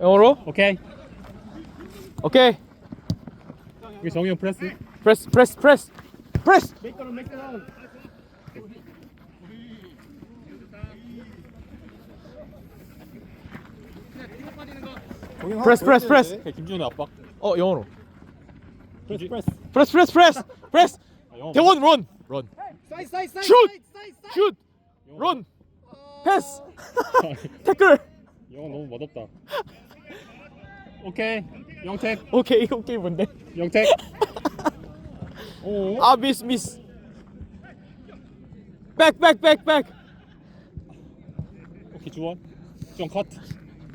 영어로? 오케이. 오케이. 이게 정형 프레스. 프레스 프레스 프레스 프레스. 프레스 프레스 프레스. 오케이, 김준호의 압박. 어 영어로. 프레스 프레스. 프레스 프레스 프레스 프레스. 아, 영어. 대원 런 런. 사이드 사이드 사이드 슛! 사이드 사이드 슛. 런. 패스. 태클. 영어 너무 멋없다. 오케이. 영택. 오케이 오케이 뭔데? 영택. 오. 아 미스 미스. 백백백백. 오케이 주원. 주원 컷.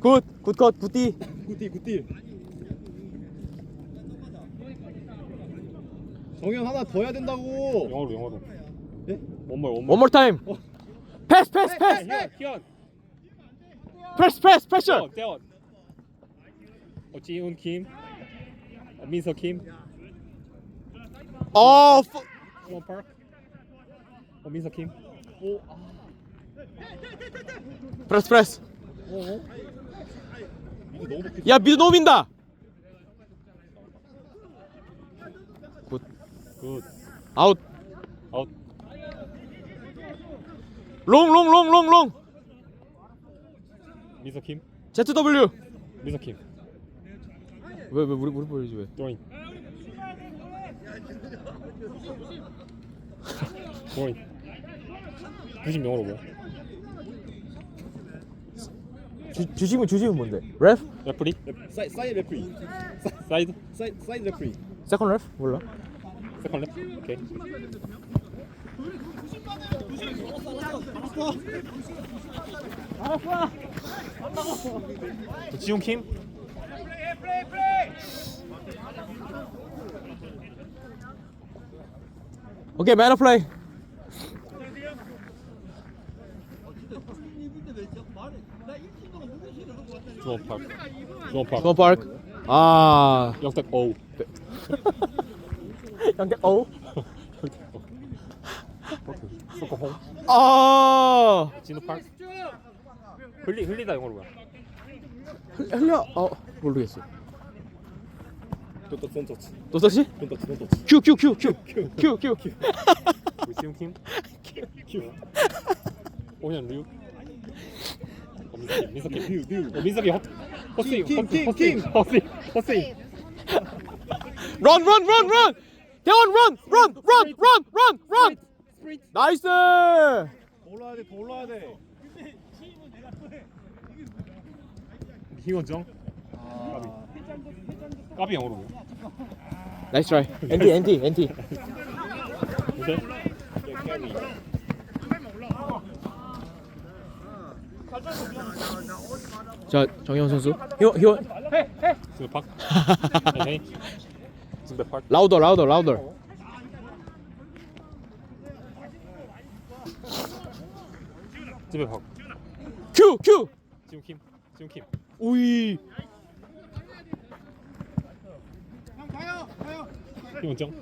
굿 굿컷 굿디. 굿딜 굿딜 정현 하나 더 해야 된다고 영어로 영어로. 예? 원몰 원몰. One more time. 패스 패스 패스. 희연 희연. 패스 패스 패스. 떼원 떼원. 어 지훈 김. 어, 민서 김. 어. 푸- 수원 파크. 어 민서 김. 오. 프레스 프레스. 야 미드 너무 민다. 굿. 굿. 아웃. 아웃. 롱 롱 롱 롱 롱. 김. ZW. 김. 왜왜 우리 우리 보여지 왜? 드로잉. 드로잉. 영어로 뭐야? 주 주심은 주심은 뭔데? 레프? 레프리? 사이, 사이드 레프리 사이드? 사이드, 사이드 레프리 세컨 레프? 몰라. 세컨 랩? 오케이. 지용 킴? 오케이 매너 플레이. 주원 파크. 주원 파크. 건 파크. 아. 영택 오우. 양대 어. 소코홍. 아. 진우 파크. 흘리 흘리다 영어로 뭐야? 흘려. 어 모르겠어. 돈터치 돈터치 또 다시? 돈터치 돈터치 큐큐큐큐큐큐 큐. 우리 지용 킴? 큐. 오년 류. 민서 김. 허스윙. 김, 김, 허스윙. 김. 허스윙. 허스윙. 런런런 런. 대원 런런런런런 런. 나이스. 더 올라야 돼더 올라야 돼 희원정. 까비. 까비 영어로 뭐야? 나이스 트라이. 엔티 엔티. 오케이. 자 정현 선수. 희원 희원. 지금 박. 헤이. 지금 박. 라우더 라우더 라우더. 집에 박. 큐 큐. 지금 킴. 지금 킴. 우이. 희원정.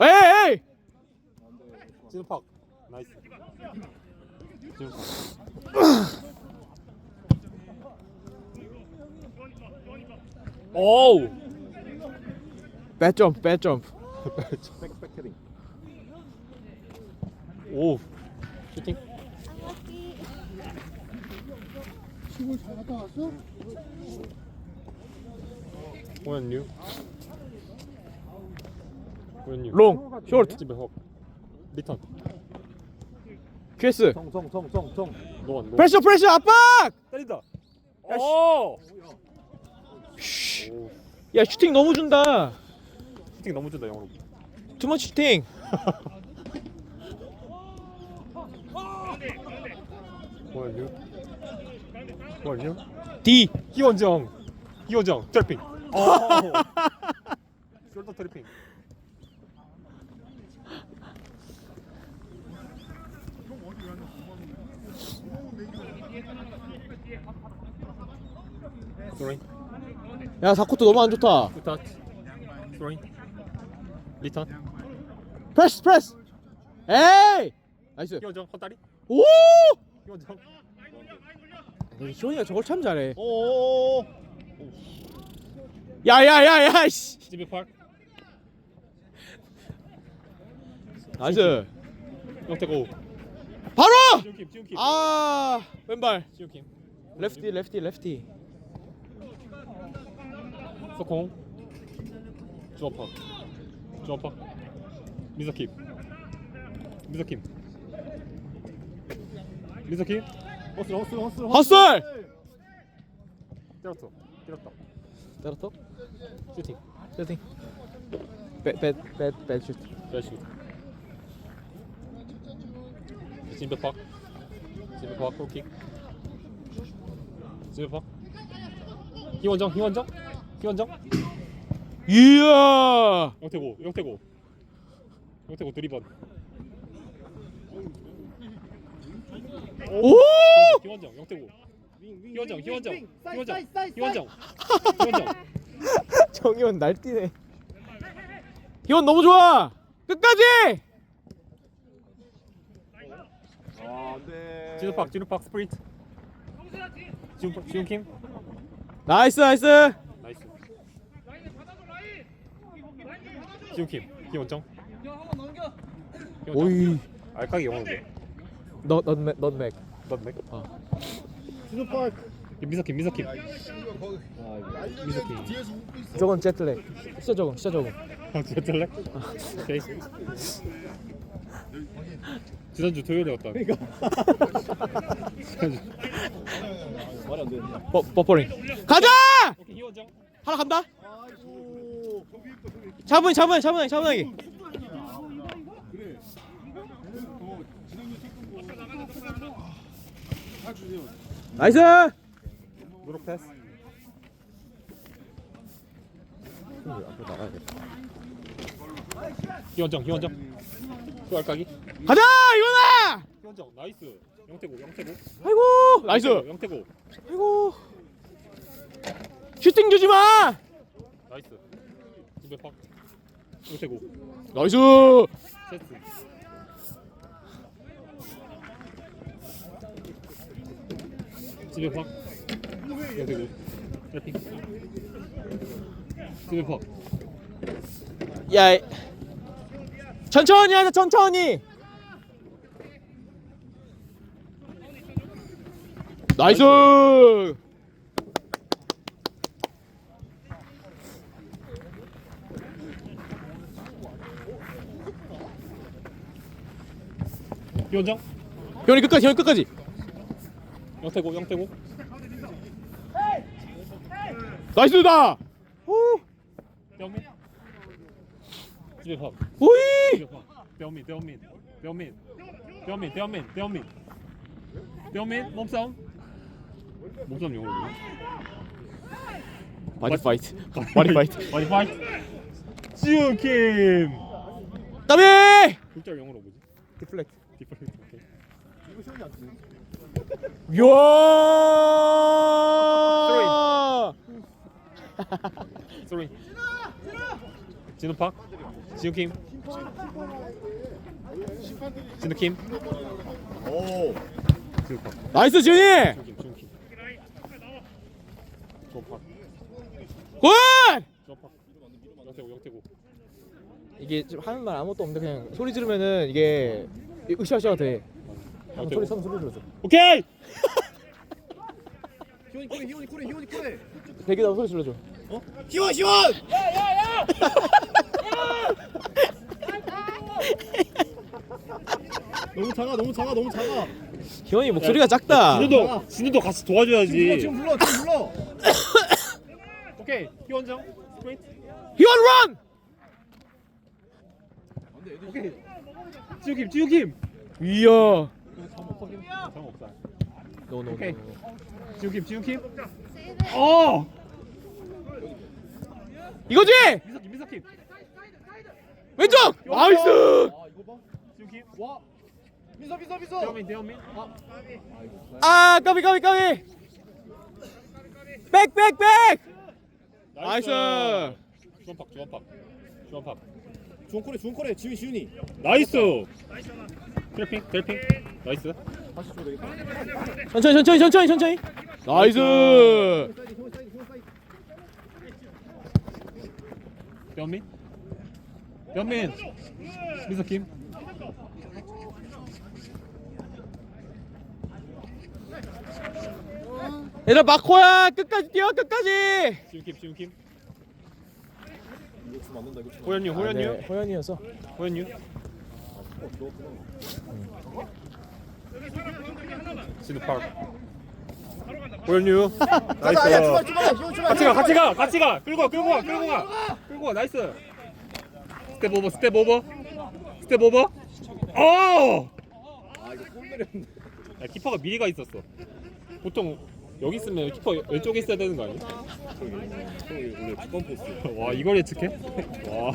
에이 에이. 지금 박. 나이스. 지금. 오우. 배 점프 배 점프. 백백 헤딩 오. 슈팅. 뉴. 호연 뉴. 롱 집에 헉. 리턴. 노원 노. 프레셔 프레셔 압박. 때린다. 오. 야 슈팅 너무 준다. 슈팅 너무 준다 영어로. 투머치 슈팅. 호연 뉴. D. 희원정. 희원정. 트래핑. 오. 숄더 트래핑. 스로잉. 야 사코트 너무 안 좋다. 스로잉. 리턴. 프레스 프레스. 에이. 나이스. 희원정 헛다리 오! 희원정 희원이가 저걸 참 잘해. 오. 야야야야 씨. 집에 팔 나이스. 영태고 바로! 지우킴 지우킴 아 왼발. 지우킴 레프티 레프티 레프티. 석공 주어파 주어파 미서킴 미서킴 미서킴 허슬 허슬 허슬. 헛설! 때렸어 때렸다 때렸어? 슈팅 세팅. 배배배배 슛. 배시 진배팍 진배팍 골킥 진배팍 희원정 희원정 희원정 이야. 영태고 영태고 영태고 드리번 오! 희원정 영태고 희원정 희원정 희원정 희원정 정희원 날뛰네. 희원 너무 좋아. 끝까지. 아, 네. 진우팍 진우팍 스프린트 지훈 지훈킴 나이스 나이스. 나이스 지훈킴 희원정 희원정 오이. 알까기 영어로 너 넌맥 넌맥. 넌맥 진우 파크. 미서킴 미서킴 아, 미서킴 저건 제트랙. 진짜 저건 진짜 저건. 아 진짜 잘래? 오케이 지난주 토요일에 왔다 지난주 말이 안 돼. 버 버퍼링. 가자. 하나 간다. 아이고. 차분히 차분 나이스. 노력 패스. 희원정 희원정. 또 알까기 가자! 이거나. 희원정 나이스. 영태고 영태고 아이고! 나이스. 영태고 아이고. 슈팅 주지 마. 나이스. 두배팍 영태고 나이스. 체스 지배팍 영태고 래핑 지배팍 야. 이- 천천히 하자 천천히. 나이스. 희원정 현이 끝까지 현이 끝까지. 영태고 영태고 나이스다. 오. 뼈민 지배팍 오이. 지배팍 뼈민 뼈민 뼈민 뼈민 뼈민 뼈민 뼈민 몸싸움 몸싸움 영어로? 바디 파이트. 바디 파이트. 바디 파이트 지우킴 까비. 글자 영어로 뭐지? 디플렉트. 디플렉트 오케이 이거 시원이 안 돼. 야. 쏘리 진우팍 지우킴 진우 킴 오. 지우팍 나이스 지훈이. 지우킴 지우킴 조팍 굿. 조팍 영태고 영태고 이게 지금 하는 말 아무것도 없는데 그냥 소리 지르면은 이게 으쌰으쌰가 돼. 소리 선 소리 들어줘. 오케이 희원이 꼬리 희원이 꼬리 희원이 꼬리. 대기다 소리 질러줘. 희원 희원. 너무 작아 너무 작아 너무 작아. 기현이 목소리가 작다. 진우도 진우도 같이 지금 불러 도와줘야지 지금 불러 지금 불러. 오케이 희원정 스프린트 기현 런. 오케이 지우킴 지우킴 이야. 장 없다 노노. 오케이. 지우킴 지우킴 어 이거지. 미석킴 미석킴 왼쪽. 나이스. 아 봐. 지우킴 와. 미서 미서 미서. 대현민 대현민 아 까비 까비 까비. 백 백 백. 나이스. 주원팍 주원팍 주원팍 주원 코레 주원 코레 지훈 시훈이. 나이스 트래핑 트래핑. 나이스. 천천히 천천히 천천히 천천히. 나이스. 변민? 변민. 미서킴 얘들아 마코야 끝까지 뛰어 끝까지. 지훈킴 지훈킴 호연유 호연유. 네, 호연이어서. 호연유 파울 호연유 가자 야 출발 출발 희원 출발 같이 가 같이 가 같이 가. 끌고 가 끌고 가 끌고 가 끌고 가 나이스. 스텝 오버 스텝 오버. 스텝 오버. 어! 아 이거 골 내렸네 야, 키퍼가 미리 가 있었어. 보통 여기 있으면 키퍼 왼쪽에 있어야 되는 거 아니야? 저기 저기 원래 주권 포스 와 이걸 예측해? 와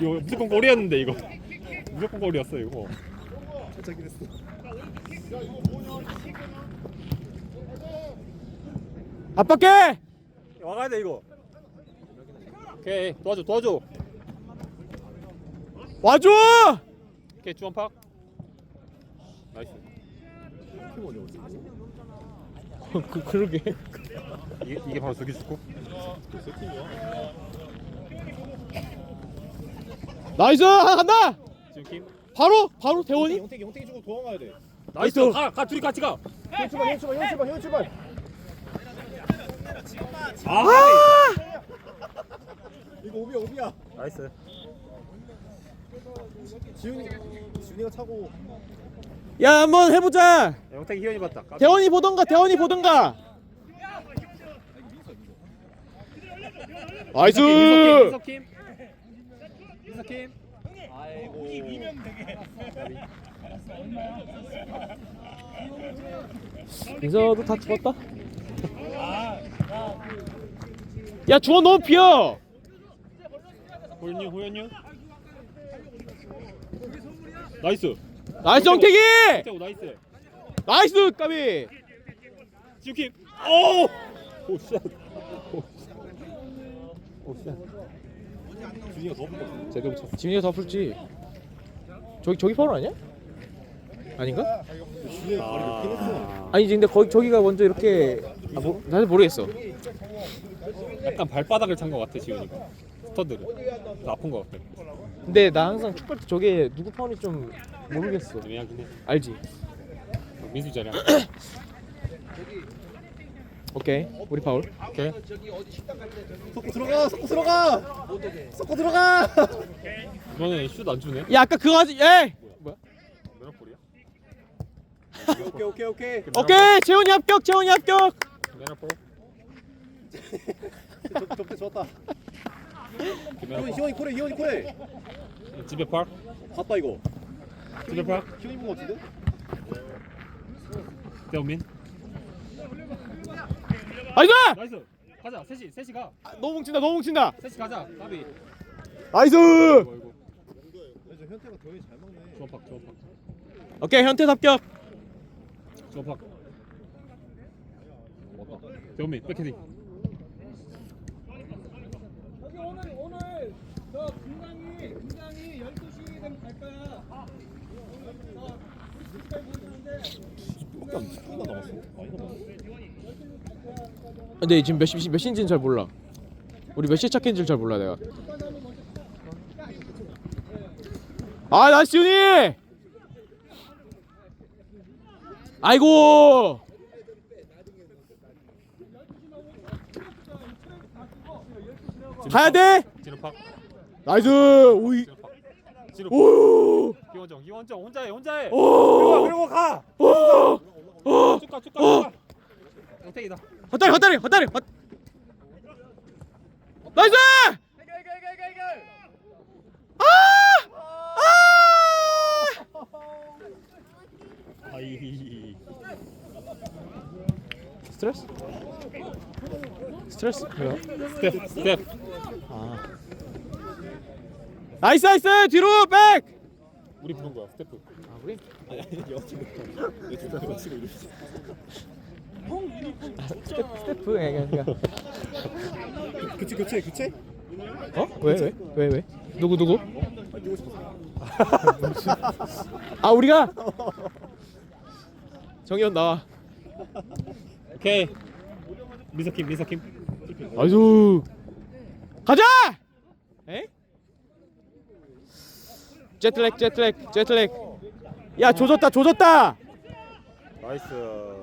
이거 무조건 골이었는데 이거 무조건 골이었어 이거. 살짝 이랬어 압박해! 와가야 돼 이거. 오케이 도와줘 도와줘. 와줘! 오케이 주원팍. 나이스. 그, 그러게. 이게, 이게 바로 저기 죽고 나이스! 하나 간다 지금 김? 바로? 바로 대원이? 영택이 영택이 주고 도망가야 돼. 나이스. 가, 가 둘이 같이 가. 희원 출발 희원 출발 희원 출발 희원 출발. 아, 이거 오비야 오비야. 나이스. 지훈이 지훈이가 차고. 야 한번 해보자. 영택이 희연이 봤다. 까비. 대원이 보던가 대원이 보던가. 나이스! 민석킴. 민석킴 아이고. 민서도 다 죽었다? 야 주원 너무 비어! 호연유 호연유? 나이스. 나이스 정태기! 태우 나이스. 나이스 까비! 지우킴. 오! 오쉣 오 쉣 준이가 더 붙었어. 제대로 쳤어. 지민이가 더 풀지. 저기 저기 파울 아니야? 아닌가? 했어. 아니지 근데 거기 저기가 먼저 이렇게 아, 뭐, 나도 모르겠어. 약간 발바닥을 찬 것 같아 지훈이가. 스터드를. 그래서 아픈 것 같아. 근데 나 항상 축구할 때 저게 누구 파울이 좀 모르겠어. 애매하긴 해. 알지? 민수 자리야 오케이. 우리 파울. 오케이. 석고 들어가 석고 들어가! 석고 들어가! 이번에 슛안 주네? 야 아까 그거 하지 에 뭐야? 메너폴이야? 오케이 오케이 오케이. 오케이! 재훈이 합격 재훈이 합격! 메너폴 접- 접대 좋았다. 희원이 메너폴 희원이 코레 희원이 코레 집에 팔? 봤다 이거. 집에 팔? 희원이 본거 같은데? 대원민 나이스 나이스. 가자 셋이 셋이 가. 아, 너무 뭉친다 너무 뭉친다. 셋이 가자 까비. 나이스! 아이고 아이고 요즘 현태가 대원이 잘 먹네. 주원팍 주원팍 오케이 현태 합격. 주원팍 대원민 백헤딩 여기 오늘 오늘 저 분당이 분당이 12시 되면 갈 거야. 어, 우리 집까지 보이는데. 10분밖에 안 10분가 남았어. 많이 남았어 근데 지금 몇, 시, 몇 시인지는 잘 몰라. 우리 몇 시에 착했는지 잘 몰라 내가. 아 나이스 윤이 아이고! 가야 돼? 진우팍. 나이스! 오이. 진우팍. 오! 기원정 기원정 혼자해 혼자해. 오! 그리고 가 오! 오! 쭉가 쭉가. 쭉가 영택이다 헛다리 헛다리 헛다리 헛 나이스 아! 아! 아이 스트레스? 스트레스? 왜요? 스텝 스텝 아. 나이스 나이스 뒤로 백! 우리 부른 거야 스태프 아 우리? 아니 여친구 여친구 이렇게 스태프 그러니까 교체 교체 교체 어? 왜 왜? 왜 왜? 누구 누구? 아 우리가 정현 나와. 오케이. 민석킴 민석킴. 아이수 가자. 에? 제트랙 제트랙 제트랙. 야 조졌다 조졌다. 나이스.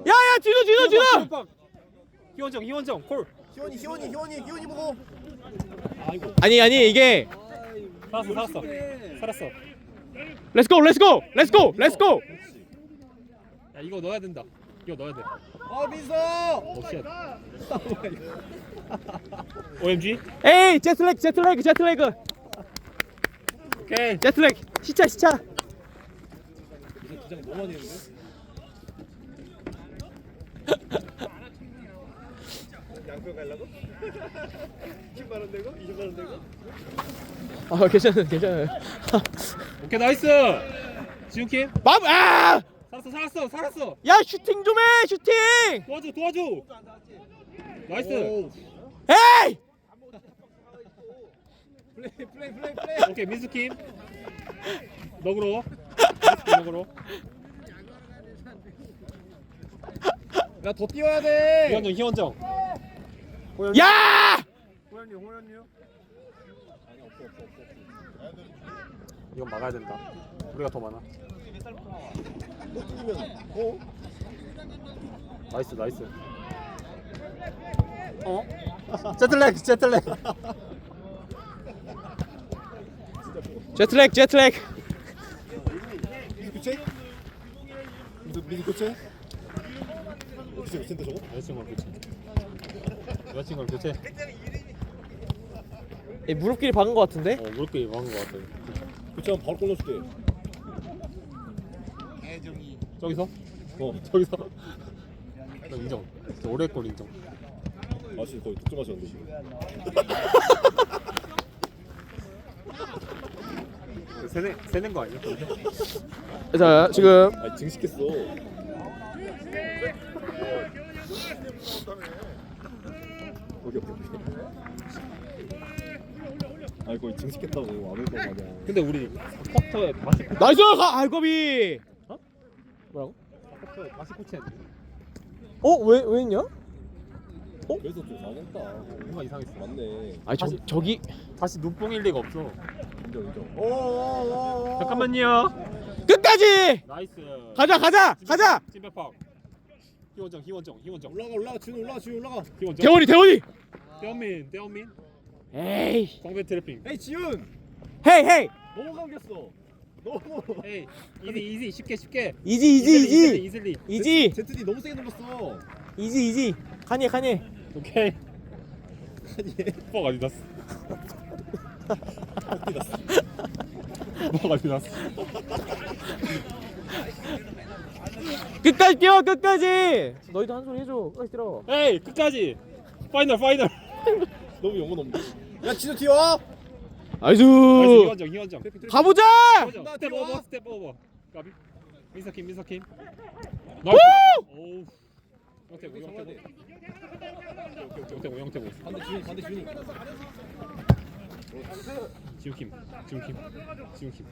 야 야 진호 진호 진호. 희원정 희원정 콜. 희원이 희원이 희원이 희원이 보고. 아이고. 아니 아니 이게 살았어 살았어 살았어. 렛츠고 렛츠고 렛츠고 렛츠고. 야 이거 넣어야 된다. 이거 넣어야 돼. 아 민서. 오 쉣. OMG. 에이 제트랙 제트랙 제트랙 오케이. 제트랙 시차 시차. 이제 너무 많이 했는데. 양평 가려고? 10만 원 내고 20만 원 내고. 아 괜찮아 괜찮아. 오케이 나이스. 지훈킴. 맘 아! 살았어 살았어 살았어. 야 슈팅 좀 해 슈팅. 도와줘 도와줘. 나이스. 오. 에이! 플레이 플레이 플레이 플레이. 오케이 민수킴. 너그로. 너그로. 야 더 뛰어야 돼. 희원정 희원정. 야! 호연이 호연이. 아니 없어 없어 없어. 이건 막아야 된다. 우리가 더 많아. 또 뛰면 어? 나이스 나이스. 어? 제틀렉 제틀렉. 제트랙 제트랙. 미드 교체? 미드 미드 교체? 어디서 교체인데 저거? 여자친구랑 교체. 여자친구랑 교체. 이 무릎끼리 박은 거 같은데? 어 무릎게 막은 것 같아. 교체하면 바로 골 넣어줄게. 저기서? 어 저기서. 나 인정. 진짜 오래 골 인정. 아씨 거의 득점하셨는데 지금. 세내 세낸 거 아니야? 자 지금 아니 증식했어. 오케이. 아니 거의 증식했다고 아무것도 마냥. 근데 우리 4쿼터에 다시 나이스 가 알거비. 어? 뭐라고? 4쿼터에 다시 코치했는데 어? 왜, 왜 했냐? 그래서 좀 망했다. 뭔가 이상했어. 맞네. 아니 저, 저기 다시 눈뽕일 리가 없어. 인정 인정. 오오오오. 잠깐만요. 끝까지 나이스. 가자 가자 가자 찐배팍. 희원정 희원정 희원정 올라가 올라가 지금 올라가 지금 올라가. 희원정. 대원이 대원이 대원민 대원민. 에이 광배 트래핑. 에이 지훈. 헤이 헤이 너무 감겼어. 너무. 에이 이지 이지 쉽게 쉽게. 이지 이지 이지 이슬리. 이지 제트디 너무 세게 눌렀어. 이지 이지 가니 가니 오케이. 아니. 뻑 아디다스. 뻑 아디다스. 끝까지 뛰어 끝까지 너희도 한 소리 해줘 끝까지 뛰어 에이 끝까지. 파이널 파이널. 너무 영혼 없네. 야 튀어. 나이스 아이수 희원정 희원정. 가보자. 나 스텝. 오버 스텝 오버. 가비. 민석킴 민석킴. 오! 오우. 영태고 영태고. 영태고 영태고. 반대 지훈 반대 지훈이. 지우킴 지우킴 지우킴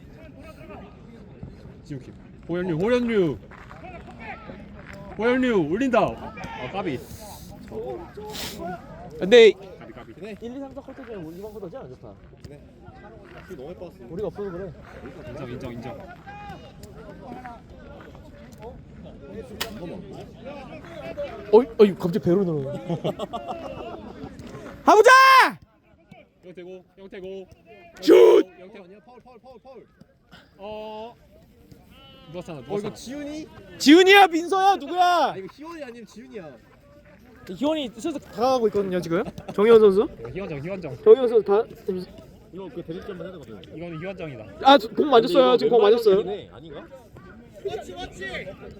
지우킴 호연류 호연류 호연류 올린다. 아 까비. 근데 까비 까비. 1, 2, 3, 4 쿼터 중에 우리 이번 쿼터 제일 안 좋다. 네. 키 너무 예뻤어. 우리가 없어서 그래. 인정 인정 인정. 어이 어이 갑자기 배로 늘어 가보자! 영태고 영태고. 슛! 영태 아니야 파울 파울 파울 파울. 어 누웠잖아 어 이거 누웠잖아 지훈이? 지훈이야 민서야 누구야? 아 이거 희원이 아니면 지훈이야 희원이 슬슬 다가가고 있거든요 지금. 정현 선수. 네, 희원정 희원정 정현 선수 다. 이거 그 대립점만 해야 돼. 이거는 희원정이다 아공 맞았어요. 지금 공 맞았어요. 아닌가? 야,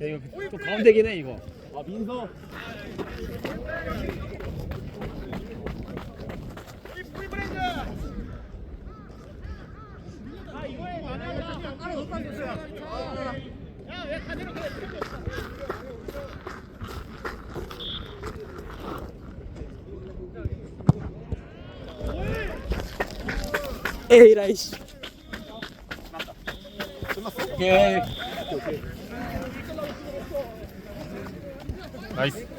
이거 좀 가운데긴 해 이거 아 민서. 에이라이 씨. 오케이. 나이스.